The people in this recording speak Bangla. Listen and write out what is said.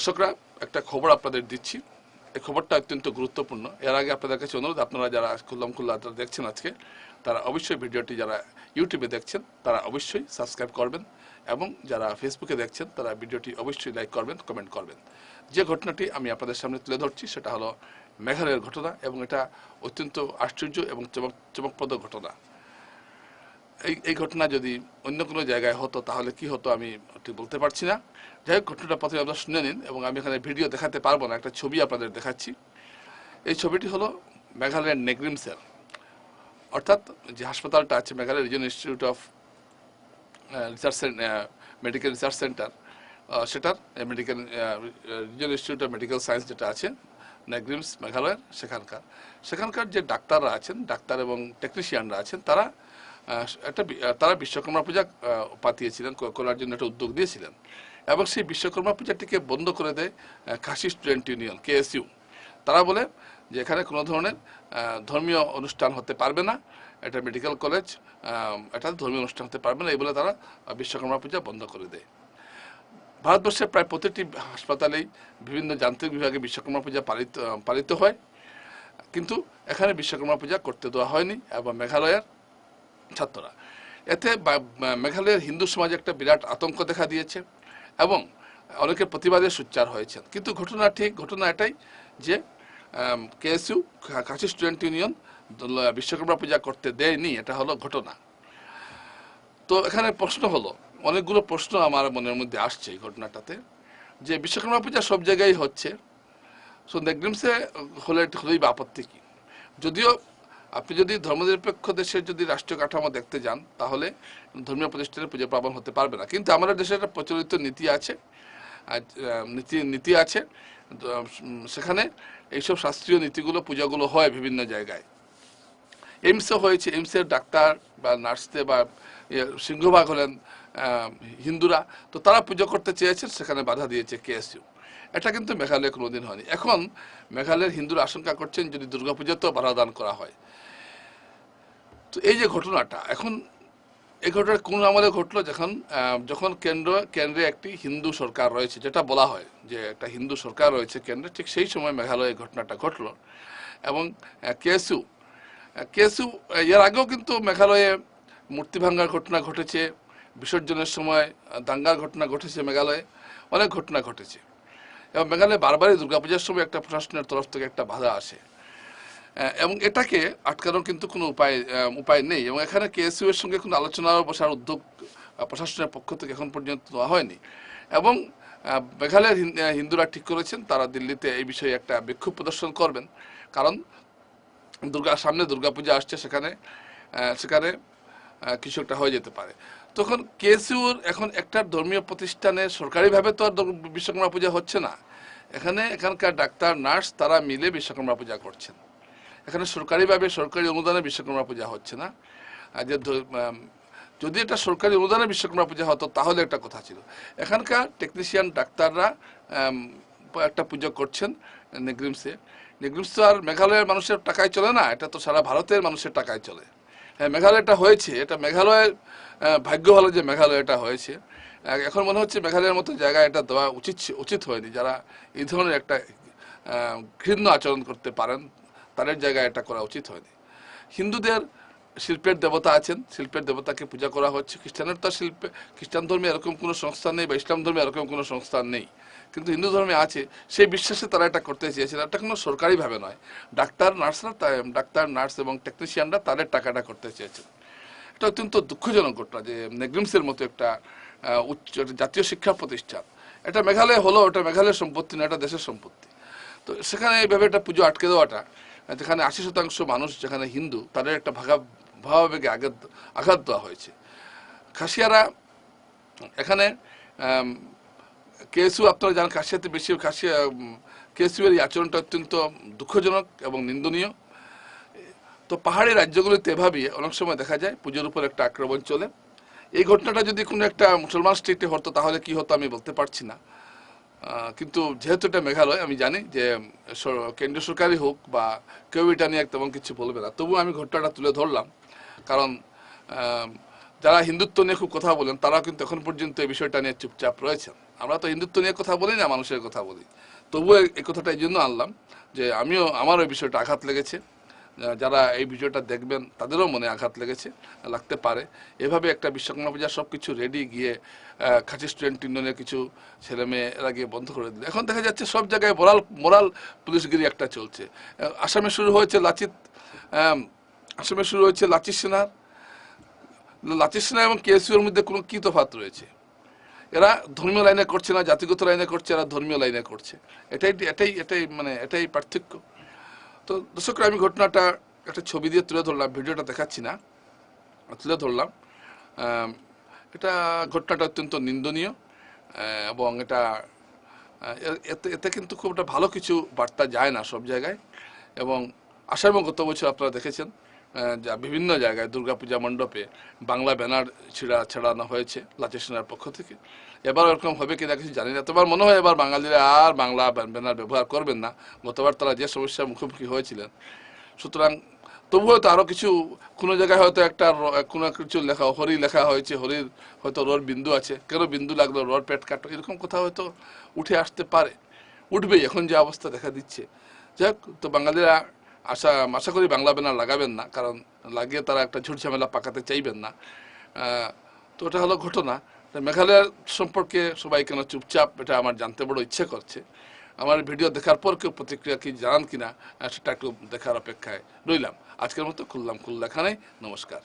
দর্শকরা, একটা খবর আপনাদের দিচ্ছি। এই খবরটা অত্যন্ত গুরুত্বপূর্ণ। এর আগে আপনাদের কাছে অনুরোধ, আপনারা যারা খুল্লাম খুল্লা দেখছেন আজকে, তারা অবশ্যই ভিডিওটি যারা ইউটিউবে দেখছেন, তারা অবশ্যই সাবস্ক্রাইব করবেন এবং যারা ফেসবুকে দেখছেন, তারা ভিডিওটি অবশ্যই লাইক করবেন কমেন্ট করবেন। যে ঘটনাটি আমি আপনাদের সামনে তুলে ধরছি, সেটা হলো মেঘালয়ের ঘটনা এবং এটা অত্যন্ত আশ্চর্য এবং চমক, চমকপ্রদ ঘটনা। এই এই ঘটনা যদি অন্য কোনো জায়গায় হতো, তাহলে কি হতো আমি ঠিক বলতে পারছি না। যাই হোক, ঘটনাটা প্রথমে আপনারা শুনে নিন এবং আমি এখানে ভিডিও দেখাতে পারব না, একটা ছবি আপনাদের দেখাচ্ছি। এই ছবিটি হলো মেঘালয়ের নেগ্রিম সেল। অর্থাৎ যে হাসপাতালটা আছে, Meghalaya region institute of research medical research centre সেটার medical region institute of medical science যেটা আছে, নেগ্রিমস মেঘালয়ের সেখানকার। সেখানকার যে ডাক্তাররা আছেন, ডাক্তার এবং টেকনিশিয়ানরা আছেন, তারা একটা তারা বিশ্বকর্মা পূজা পাতিয়েছিলেন করার জন্য একটা উদ্যোগ দিয়েছিলেন। এবং সেই বিশ্বকর্মা পূজাটিকে বন্ধ করে দেয় খাসি স্টুডেন্ট ইউনিয়ন, কেএসইউ। তারা বলে যে এখানে কোনো ধরনের ধর্মীয় অনুষ্ঠান হতে পারবে না। এটা মেডিকেল কলেজ এটা ধর্মীয় অনুষ্ঠান হতে পারবে না, এই বলে তারা বিশ্বকর্মা পূজা বন্ধ করে দেয়। ভারতবর্ষের প্রায় প্রতিটি হাসপাতালেই বিভিন্ন যান্ত্রিক বিভাগে বিশ্বকর্মা পূজা পালিত পালিত হয়। কিন্তু এখানে বিশ্বকর্মা পূজা করতে দেওয়া হয়নি, এবং মেঘালয়ের ছাত্ররা। এতে মেঘালয়ের হিন্দু সমাজে একটা বিরাট আতঙ্ক দেখা দিয়েছে এবং অনেকের প্রতিবাদের সোচ্চার হয়েছেন। কিন্তু ঘটনা ঠিক, ঘটনা এটাই যে KSU Khasi student union Vishwakarma Puja করতে দেয়নি, এটা হলো ঘটনা। তো এখানে প্রশ্ন হলো, অনেকগুলো প্রশ্ন আমার মনের মধ্যে আসছে এই ঘটনাটাতে, যে বিশ্বকর্মা পূজা সব জায়গায় হচ্ছে সো নেগ্রিমসে হলে, হলেই বা আপত্তি কি? যদিও আপনি যদি ধর্মনিরপেক্ষ দেশের যদি রাষ্ট্রীয় কাঠামো দেখতে যান তাহলে ধর্মীয় প্রতিষ্ঠানে পুজো পার্বণ হতে পারবে না। কিন্তু আমাদের দেশে একটা প্রচলিত নীতি আছে নীতি নীতি আছে সেখানে এইসব শাস্ত্রীয় নীতিগুলো পূজাগুলো হয় বিভিন্ন জায়গায়। এইমসে হয়েছে এইমসের ডাক্তার বা নার্সদের বা ইয়ে, সিংহভাগ হলেন হিন্দুরা, তো তারা পুজো করতে চেয়েছেন, সেখানে বাধা দিয়েছে কেএসইউ এটা কিন্তু মেঘালয়ে কোনোদিন হয়নি। এখন মেঘালয়ের হিন্দুরা আশঙ্কা করছেন যদি দুর্গাপূজাতেও বাধা দান করা হয়। তো এই যে ঘটনাটা, এখন এই ঘটনা কোন আমলে ঘটলো? যখন যখন কেন্দ্র, কেন্দ্রে একটি হিন্দু সরকার রয়েছে, যেটা বলা হয় যে একটা হিন্দু সরকার রয়েছে কেন্দ্রে, ঠিক সেই সময় মেঘালয়ে ঘটনাটা ঘটলো। এবং কেসু কেসু এর আগেও কিন্তু মেঘালয়ে মূর্তি ভাঙ্গার ঘটনা ঘটেছে। বিসর্জনের সময় দাঙ্গার ঘটনা ঘটেছে মেঘালয়ে, অনেক ঘটনা ঘটেছে। এবং মেঘালয়ে বারবারই দুর্গাপূজার সময় একটা প্রশাসনের তরফ থেকে একটা বাধা আসে। এবং এটাকে আটকানোর কিন্তু কোনো উপায় উপায় নেই। এবং এখানে কেএসইউ এর সঙ্গে কোনো আলোচনা বসার উদ্যোগ প্রশাসনের পক্ষ থেকে এখন পর্যন্ত নেওয়া হয়নি। এবং মেঘালয়ের হিন্দুরা ঠিক করেছেন, তারা দিল্লিতে এই বিষয়ে একটা বিক্ষোভ প্রদর্শন করবেন। কারণ দুর্গা, সামনে দুর্গাপূজা আসছে সেখানে সেখানে কিছু একটা হয়ে যেতে পারে। তখন কেএসইউর এখন একটা ধর্মীয় প্রতিষ্ঠানে সরকারিভাবে তো আর বিশ্বকর্মা পূজা হচ্ছে না। এখানে এখানকার ডাক্তার, নার্স তারা মিলে বিশ্বকর্মা পূজা করছেন। এখানে সরকারিভাবে সরকারি অনুদানে বিশ্বকর্মা পূজা হচ্ছে না। আর যে যদি এটা সরকারি অনুদানে বিশ্বকর্মা পূজা হতো, তাহলে একটা কথা ছিল। এখানকার টেকনিশিয়ান ডাক্তাররা একটা পুজো করছেন নেগ্রিমসে। নেগ্রিমস তো আর মেঘালয়ের মানুষের টাকায় চলে না, এটা তো সারা ভারতের মানুষের টাকায় চলে। হ্যাঁ মেঘালয়টা হয়েছে, এটা মেঘালয়ের ভাগ্য ভালো যে মেঘালয়টা হয়েছে। এখন মনে হচ্ছে মেঘালয়ের মতো জায়গায় এটা দেওয়া উচিত উচিত হয়নি। যারা এই ধরনের একটা ঘৃণ্য আচরণ করতে পারেন, তাদের জায়গায় এটা করা উচিত হয়নি। হিন্দুদের শিল্পের দেবতা আছেন, শিল্পের দেবতাকে পূজা করা হচ্ছে। খ্রিস্টানের তো শিল্পে, খ্রিস্টান ধর্মে এরকম কোনো সংস্থান নেই বা ইসলাম ধর্মে এরকম কোনো সংস্থান নেই। কিন্তু হিন্দু ধর্মে আছে, সেই বিশ্বাসে তারা এটা করতে চেয়েছেন এটা কোনো সরকারিভাবে নয়। ডাক্তার নার্সরা ডাক্তার, নার্স এবং টেকনিশিয়ানরা তাদের টাকাটা করতে চেয়েছেন। এটা অত্যন্ত দুঃখজনক ঘটনা যে নেগ্রিমসের মতো একটা উচ্চ জাতীয় শিক্ষা প্রতিষ্ঠান। এটা মেঘালয় হলো এটা মেঘালয়ের সম্পত্তি না এটা দেশের সম্পত্তি। তো সেখানে এইভাবে একটা পুজো আটকে দেওয়াটা যেখানে আশি শতাংশ মানুষ, যেখানে হিন্দু, তাদের একটা ভাগা ভাবাবেগে আঘাত আঘাত দেওয়া হয়েছে। খাসিয়ারা এখানে কেসু, আপনারা জানেন কাশিয়াতে বেশি কাশিয়া কেসু এর এই আচরণটা অত্যন্ত দুঃখজনক এবং নিন্দনীয়। তো পাহাড়ি রাজ্যগুলিতে এভাবেই অনেক সময় দেখা যায়, পুজোর উপর একটা আক্রমণ চলে। এই ঘটনাটা যদি কোনো একটা মুসলমান স্টেটে হতো, তাহলে কি হতো আমি বলতে পারছি না। কিন্তু যেহেতু এটা মেঘালয়, আমি জানি যে কেন্দ্রীয় সরকারই হোক বা কেউ এটা নিয়ে তেমন কিছু বলবে না। তবু আমি ঘটনাটা তুলে ধরলাম। কারণ যারা হিন্দুত্ব নিয়ে খুব কথা বলেন তারা কিন্তু এখন পর্যন্ত এই বিষয়টা নিয়ে চুপচাপ রয়েছেন। আমরা তো হিন্দুত্ব নিয়ে কথা বলি না, মানুষের কথা বলি। তবুও এই- কথাটা এই জন্য আনলাম যে আমিও, আমার ওই বিষয়টা আঘাত লেগেছে। যারা এই ভিডিওটা দেখবেন, তাদেরও মনে আঘাত লেগেছে, লাগতে পারে। এভাবে একটা বিশ্বকর্মা পূজা সব কিছু রেডি গিয়ে খাঁটি স্টুডেন্ট ইউনিয়নের কিছু ছেলে মেয়েরা গিয়ে বন্ধ করে দিল। এখন দেখা যাচ্ছে সব জায়গায় মোরাল মোরাল পুলিশগিরি একটা চলছে। আসামে শুরু হয়েছে লাচিত আসামে শুরু হয়েছে লাচিত সেনার। লাচিত সেনা এবং কেএসইউর মধ্যে কোনো কি তফাত রয়েছে? এরা ধর্মীয় লাইনে করছে না, জাতিগত লাইনে করছে, এরা ধর্মীয় লাইনে করছে। এটাই এটাই এটাই মানে এটাই পার্থক্য। তো দর্শকরা আমি ঘটনাটা একটা ছবি দিয়ে তুলে ধরলাম, ভিডিওটা দেখাচ্ছি না তুলে ধরলাম। এটা ঘটনাটা অত্যন্ত নিন্দনীয় এবং এটা এতে এতে কিন্তু খুব একটা ভালো কিছু বার্তা যায় না সব জায়গায়, এবং আসামে গত বছর আপনারা দেখেছেন যা বিভিন্ন জায়গায় দুর্গাপূজা মণ্ডপে বাংলা ব্যানার ছিঁড়া ছেড়ানো হয়েছে সেনার পক্ষ থেকে। এবার এরকম হবে কিনা কিছু জানি না। তোমার মনে হয় এবার বাঙালিরা আর বাংলা ব্যানার ব্যবহার করবেন না? গতবার তারা যে সমস্যার মুখোমুখি হয়েছিলেন। সুতরাং তবুও তো আরও কিছু, কোনো জায়গায় হয়তো একটা কোনো কিছু লেখা, হরি লেখা হয়েছে, হরির হয়তো রোর বিন্দু আছে। কেন বিন্দু লাগল, রোর পেট কাটো? এরকম কথা হয়তো উঠে আসতে পারে। উঠবেই, এখন যে অবস্থা দেখা দিচ্ছে। যাই তো বাঙালিরা আশা আশা করি বাংলা ব্যানার লাগাবেন না, কারণ লাগিয়ে তারা একটা ঝুটঝামেলা পাকাতে চাইবেন না। তো ওটা হলো ঘটনা। মেঘালয়ের সম্পর্কে সবাই কেন চুপচাপ, এটা আমার জানতে বড় ইচ্ছে করছে। আমার ভিডিও দেখার পর কেউ প্রতিক্রিয়া কি জানান কিনা, সেটা একটু দেখার অপেক্ষায় রইলাম। আজকের মতো খুললাম খুললাখানে নমস্কার।